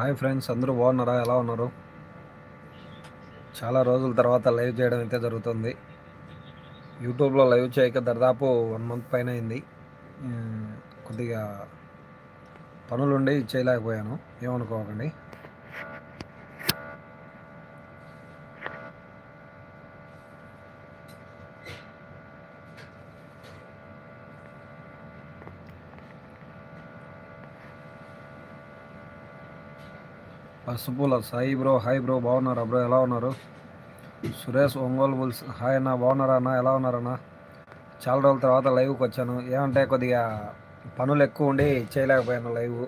Hi friends అందరూ బాగున్నారా? ఎలా ఉన్నారు? చాలా రోజుల తర్వాత లైవ్ చేయడం అయితే జరుగుతుంది. యూట్యూబ్లో లైవ్ చేయక దాదాపు వన్ మంత్ పైన అయింది. కొద్దిగా పనులుండి చేయలేకపోయాను. ఏమనుకోకండి. Pasupula Sai bro hi bro బాగున్నారా బ్రో? ఎలా ఉన్నారు? సురేష్ ఒంగోలు బుల్స్ హాయ్ అన్న బాగున్నారా అన్న? ఎలా ఉన్నారన్నా చాలా రోజుల తర్వాత లైవ్కి వచ్చాను. ఏమంటే కొద్దిగా పనులు ఎక్కువ ఉండి చేయలేకపోయాను లైవ్.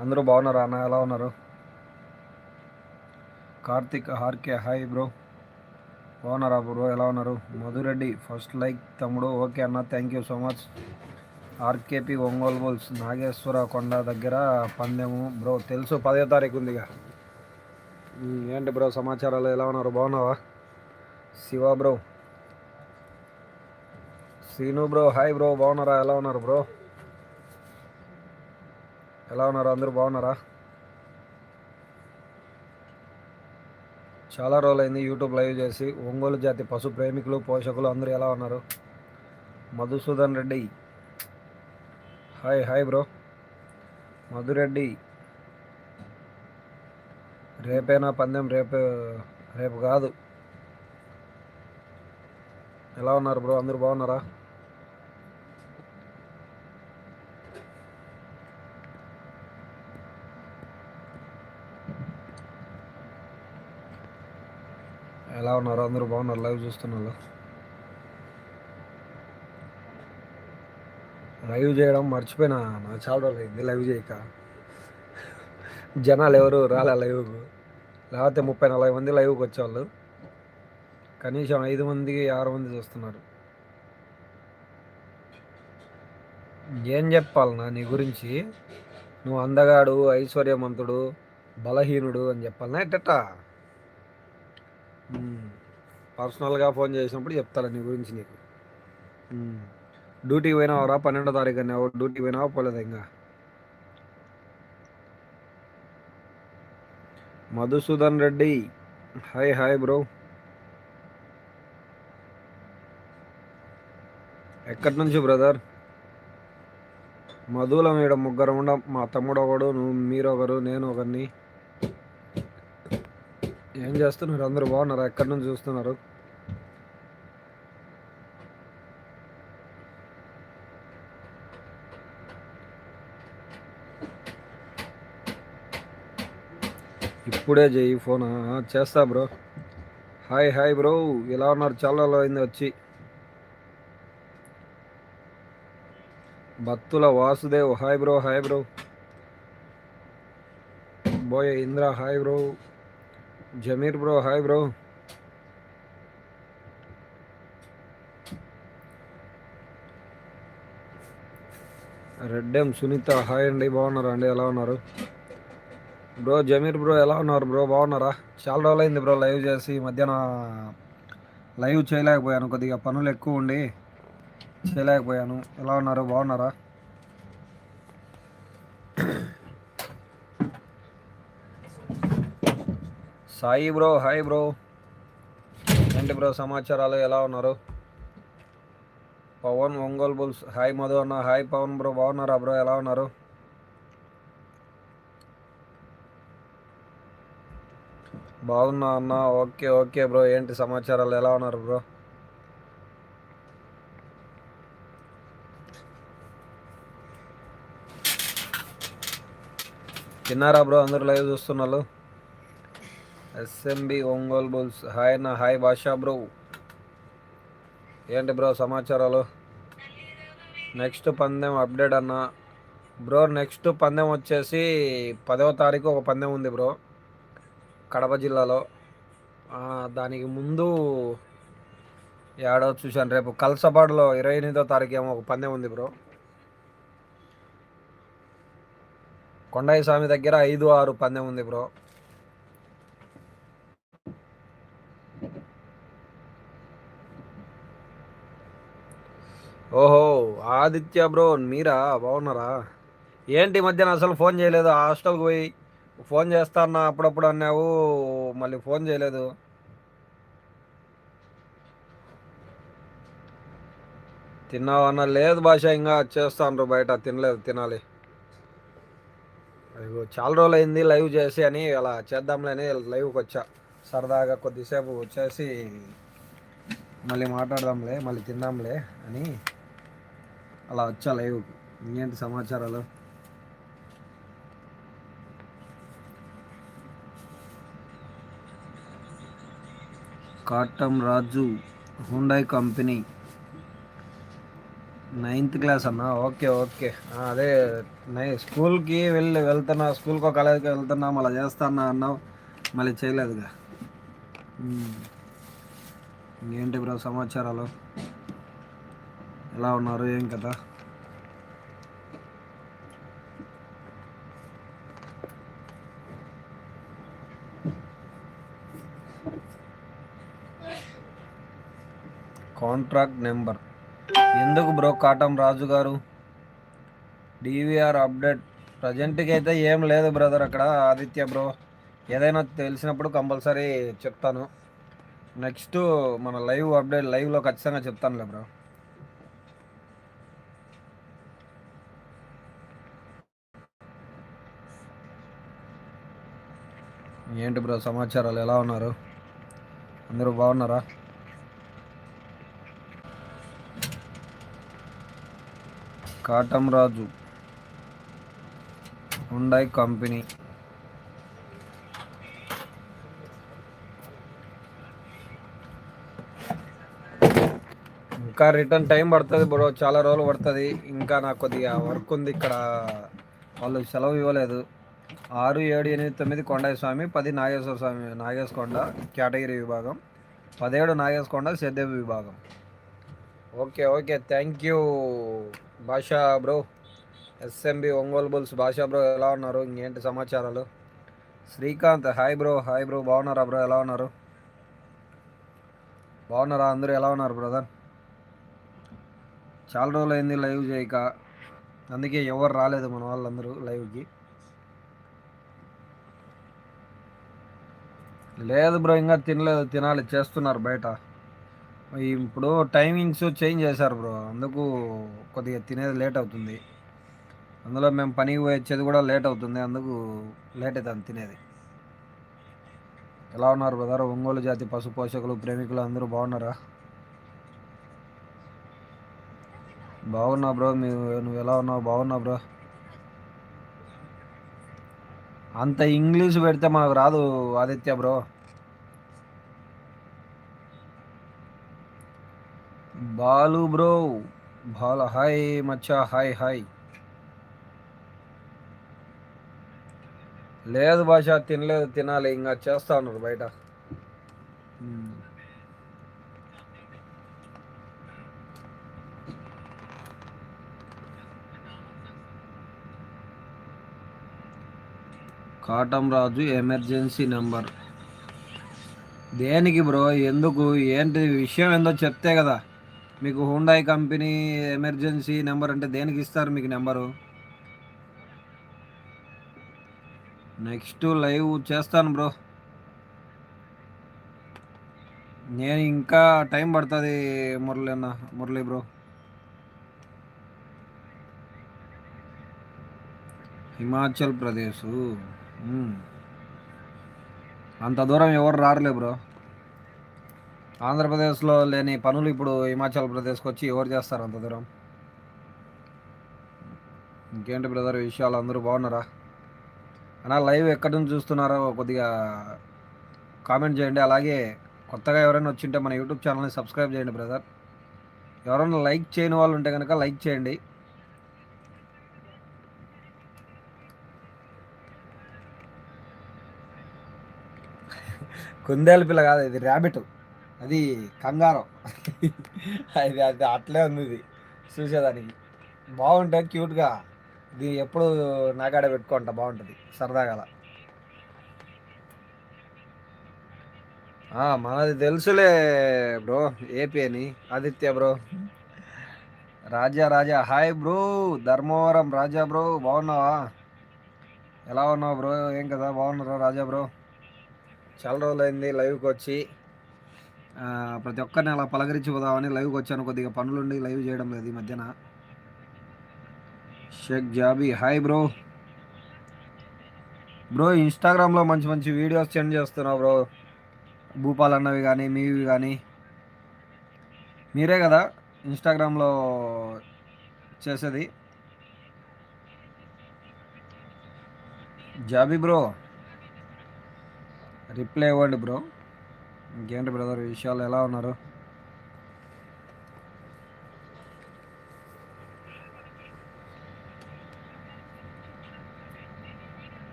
అందరూ బాగున్నారా అన్న? ఎలా ఉన్నారు? కార్తిక్ హార్కే హాయ్ బ్రో. బాగున్నారా బ్రో? ఎలా ఉన్నారు? మధురెడ్డి ఫస్ట్ లైక్ తమ్ముడు. ఓకే అన్న thank you so much RKP Ongole bulls Nageswara Konda దగ్గర పందెము. బ్రో తెలుసు పదో తారీఖు ఉందిగా. ఏంటి బ్రో సమాచారాలు? ఎలా ఉన్నారు? బాగున్నావా? Shiva bro. Srinu bro hi bro బాగున్నారా? ఎలా ఉన్నారు బ్రో? ఎలా ఉన్నారు? అందరూ బాగున్నారా? చాలా రోజులైంది యూట్యూబ్ లైవ్ చేసి. ఒంగోలు జాతి పశు ప్రేమికులు పోషకులు అందరూ ఎలా ఉన్నారు? Madhusudan Reddy hi hi bro. Madhureddy. రేపేనా పందెం? రేపు రేపు కాదు. ఎలా ఉన్నారు బ్రో? అందరూ బాగున్నారా? ఎలా ఉన్నారు? అందరూ బాగున్నారు? లైవ్ చూస్తున్నారు లైవ్ చేయడం మర్చిపోయినా నా చాలా ఇది లైవ్ చేయక. జనాలు ఎవరు రాలే లైవ్కు లేకపోతే ముప్పై నలభై మంది లైవ్కి వచ్చేవాళ్ళు. కనీసం ఐదు మంది ఆరు మంది చూస్తున్నారు. ఏం చెప్పాలన్నా నీ గురించి? నువ్వు అందగాడు ఐశ్వర్యవంతుడు బలహీనుడు అని చెప్పాలన్నా ఎట్టా పర్సనల్గా ఫోన్ చేసినప్పుడు చెప్తాను నీ గురించి నీకు. డ్యూటీకి పోయినావరా పన్నెండో తారీఖు అన్నావు. డ్యూటీకి పోయినావా? పోలేదు ఇంకా? Madhusudan Reddy. Hi hi bro. ఎక్కడి నుంచి బ్రదర్? మధులో ఈడ ముగ్గురు ఉండ. మా తమ్ముడు ఒకడు నువ్వు మీరు ఒకరు నేను ఒకరిని. ఏం చేస్తున్నారు? అందరూ బాగున్నారా? ఎక్కడి నుంచి చూస్తున్నారు? ఇప్పుడే చేయి ఫోన్. చేస్తా బ్రో. Hi hi bro. ఎలా ఉన్నారు? చాలా అయింది వచ్చి. Bhaktula Vasudev hi bro hi bro. Boya Indra hi bro. Jameer bro hi bro. Reddem Sunitha hi అండి. బాగున్నారా అండి? ఎలా ఉన్నారు? బ్రో జమీర్ బ్రో ఎలా ఉన్నారు బ్రో? బాగున్నారా? చాలా రోజులైంది బ్రో లైవ్ చేసి మధ్యాహ్నం మధ్యాహ్న లైవ్ చేయలేకపోయాను కొద్దిగా పనులు ఎక్కువ ఉండి చేయలేకపోయాను. ఎలా ఉన్నారు? బాగున్నారా? Sai bro hi bro. ఏంటి బ్రో సమాచారాలు? ఎలా ఉన్నారు? పవన్ ఒంగోల్ బుల్స్ హాయ్ మధు అన్న హాయ్ పవన్ బ్రో బాగున్నారా బ్రో? ఎలా ఉన్నారు? బాగున్నా అన్న. Okay okay bro. ఏంటి సమాచారాలు? ఎలా ఉన్నారు బ్రో? తిన్నారా బ్రో? అందరూ లైవ్ చూస్తున్నారు. SMB Ongole bulls. హాయ్ అన్న. Hi Basha bro. ఏంటి బ్రో సమాచారాలు? నెక్స్ట్ పందెం అప్డేట్ అన్న. బ్రో నెక్స్ట్ పందెం వచ్చేసి పదవ తారీఖు ఒక పందెం ఉంది బ్రో. కడప జిల్లాలో. దానికి ముందు ఏడో చూశాను రేపు. కల్సపాడులో ఇరవై ఎనిమిదో తారీఖు ఏమో ఒక పందెం ఉంది బ్రో. కొండయ్య స్వామి దగ్గర ఐదు ఆరు పందెం ఉంది బ్రో. ఓహో ఆదిత్య బ్రో మీరా? బాగున్నారా? ఏంటి మధ్యన అసలు ఫోన్ చేయలేదు? హాస్టల్కి పోయి ఫోన్ చేస్తా అప్పుడప్పుడు అన్నావు మళ్ళీ ఫోన్ చేయలేదు. తిన్నావన్నా అన్న? లేదు భాష ఇంకా చేస్తాను బయట తినలేదు తినాలి. అయ్యో చాలా రోజులు అయింది లైవ్ చేసి అని అలా చేద్దాంలే అని లైవ్కి వచ్చా. సరదాగా కొద్దిసేపు వచ్చేసి మళ్ళీ మాట్లాడదాంలే మళ్ళీ తిందాంలే అని అలా వచ్చా లైవ్ ఇంకేంటి సమాచారాలు? Katam Raju Hyundai company. Ninth class అన్న? Okay okay. అదే నై స్కూల్కి వెళ్ళి వెళ్తున్నా స్కూల్కి కాలేజ్కి వెళ్తున్నా మళ్ళీ చేస్తానా అన్నావు? మళ్ళీ చేయలేదుగా. ఇంకేంటి బ్రో సమాచారాలు? ఎలా ఉన్నారు? ఏం కదా కాంట్రాక్ట్ నెంబర్. ఎందుకు బ్రో కాటం రాజు గారు డివిఆర్ అప్డేట్. ప్రజెంట్కి అయితే ఏం లేదు బ్రదర్ అక్కడ ఆదిత్య బ్రో. ఏదైనా తెలిసినప్పుడు కంపల్సరీ చెప్తాను. నెక్స్ట్ మన లైవ్ అప్డేట్ లైవ్లో ఖచ్చితంగా చెప్తానులే బ్రో. ఏంటి బ్రో సమాచారాలు? ఎలా ఉన్నారు? అందరూ బాగున్నారా? Katam Raju Hyundai company. ఇంకా రిటర్న్ టైం పడుతుంది బ్రో చాలా రోజులు పడుతుంది. ఇంకా నాకు కొద్దిగా వర్క్ ఉంది ఇక్కడ. వాళ్ళు సెలవు ఇవ్వలేదు. ఆరు ఏడు ఎనిమిది తొమ్మిది కొండయ్య స్వామి పది నాగేశ్వర స్వామి నాగేశ్కొండ కేటగిరీ విభాగం పదిహేడు నాగేశ్కొండ సేద్య విభాగం. Okay okay. Thank you Basha bro. SMB Ongole bulls. Basha bro ఎలా ఉన్నారు? ఇంకేంటి సమాచారాలు? Srikanth hi bro hi bro బాగున్నారా బ్రో ఎలా ఉన్నారు? బాగున్నారా? అందరూ ఎలా ఉన్నారు బ్రదర్ చాలా రోజులు అయింది లైవ్ చేయక. అందుకే ఎవరు రాలేదు మన వాళ్ళందరూ లైవ్కి. లేదు బ్రో ఇంకా తినలేదు. తినాలి. చేస్తున్నారు బయట. ఇప్పుడు టైమింగ్స్ చేంజ్ చేశారు బ్రో అందుకు కొద్దిగా తినేది లేట్ అవుతుంది. అందులో మేము పనికి వచ్చేది కూడా లేట్ అవుతుంది. అందుకు లేట్ అవుతుంది తినేది. ఎలా ఉన్నారు బ్రదర్ ఒంగోలు జాతి పశు పోషకులు ప్రేమికులు అందరూ బాగున్నారా? బాగున్నా బ్రో మీ నువ్వు ఎలా ఉన్నావు? బాగున్నా బ్రో అంత ఇంగ్లీష్ పెడితే మనకు రాదు Aditya bro Balu bro Bala hi మచ్చా హాయ్ హాయ్. లేదు భాష తినలేదు తినాలి ఇంకా చేస్తా ఉన్నారు బయట. Katam Raju emergency number. దేనికి బ్రో? ఎందుకు? ఏంటి విషయం ఏందో చెప్తే కదా. మీకు హుండాయ్ కంపెనీ ఎమర్జెన్సీ నెంబర్ అంటే దేనికి ఇస్తారు మీకు నెంబరు? నెక్స్ట్ లైవ్ చేస్తాను బ్రో. నేను ఇంకా టైం పడుతుంది మురళి అన్న మురళి బ్రో. హిమాచల్ ప్రదేశ్. అంత దూరం ఎవరు రారలే బ్రో. ఆంధ్రప్రదేశ్లో లేని పనులు ఇప్పుడు హిమాచల్ ప్రదేశ్కి వచ్చి ఎవరు చేస్తారు అంత దూరం? ఇంకేంటి బ్రదర్ విషయాలు? అందరూ బాగున్నారా? అన్నా లైవ్ ఎక్కడి నుంచి చూస్తున్నారో కొద్దిగా కామెంట్ చేయండి. అలాగే కొత్తగా ఎవరైనా వచ్చింటే మన యూట్యూబ్ ఛానల్ని సబ్స్క్రైబ్ చేయండి బ్రదర్. ఎవరైనా లైక్ చేయని వాళ్ళు ఉంటే కనుక లైక్ చేయండి. కుందేలు పిల్ల కాదు ఇది ర్యాబిట్. అది కంగారం. అది అది అట్లే ఉంది ఇది. చూసేదానికి. బాగుంటుంది క్యూట్గా ఇది ఎప్పుడు నాకాడ పెట్టుకుంటా బాగుంటుంది. సరదాగా మనది తెలుసులే బ్రో ఏపీ అని. Aditya bro. Raja Raja. Hi bro Dharmavaram. Raja bro బాగున్నావా? ఎలా ఉన్నావు బ్రో? ఏం కదా బాగున్నారా రాజా బ్రో? చాలా రోజులైంది లైవ్కి వచ్చి. ప్రతి ఒక్కరిని అలా పలకరించి పోదామని లైవ్కి వచ్చాను. కొద్దిగా పనులుండి లైవ్ చేయడం లేదు ఈ మధ్యన. Sheikh Jabi hi bro. Bro ఇన్స్టాగ్రామ్లో మంచి మంచి వీడియోస్ సెండ్ చేస్తున్నావు బ్రో. భూపాల్ అన్నవి కానీ మీవి కానీ మీరే కదా ఇన్స్టాగ్రామ్లో చేసేది. జాబీ బ్రో రిప్లై ఇవ్వండి బ్రో. ఇంకేంటి బ్రదర్ విషయాలు ఎలా ఉన్నారు?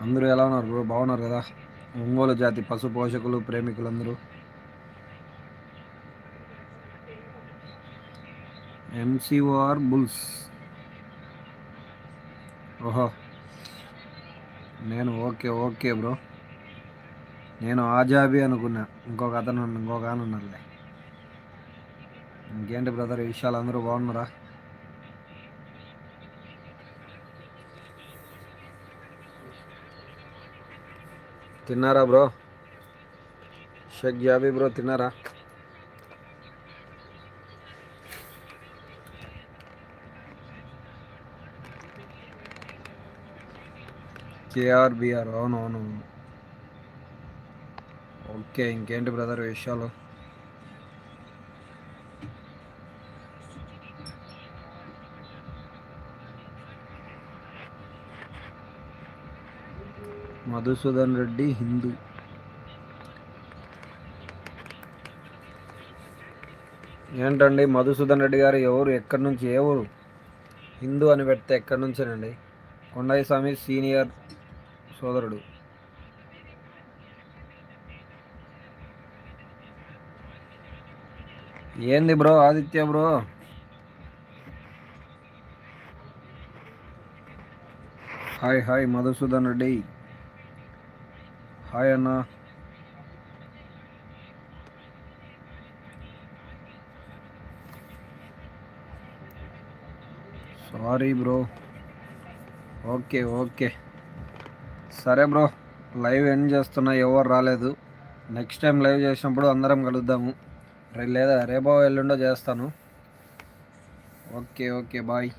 అందరూ ఎలా ఉన్నారు బ్రో? బాగున్నారు కదా? ఒంగోలు జాతి పశు పోషకులు ప్రేమికులు అందరూ ఎంసీఓఆర్ బుల్స్ ఓహో. నేను ఓకే ఓకే బ్రో. నేను ఆజాబి అనుకున్నా. ఇంకొక అతను ఇంకొక అని ఉన్నారులే ఇంకేంటి బ్రదర్ విషయాలు అందరూ బాగున్నారా? తిన్నారా బ్రో షేక్ జాబీ బ్రో తిన్నారా? కేఆర్బిఆర్ అవును అవును అవును. ఓకే ఇంకేంటి బ్రదర్ విషయాలు? మధుసూదన్ రెడ్డి హిందూ. ఏంటండి మధుసూదన్ రెడ్డి గారు ఎవరు ఎక్కడి నుంచి ఏ ఊరు? హిందూ అని పెడితే ఎక్కడి నుంచేనండి? కొండయ్య స్వామి సీనియర్ సోదరుడు. ఏంది bro Aditya bro? Hi hi Madhusudan Reddy. Hi అన్న. Sorry bro. Okay okay. సరే బ్రో లైవ్ ఎండ్ చేస్తున్నా ఎవరు రాలేదు. నెక్స్ట్ టైం లైవ్ చేసినప్పుడు అందరం కలుద్దాము. లేదా రేపో ఎల్లుండో చేస్తాను. Okay okay bye.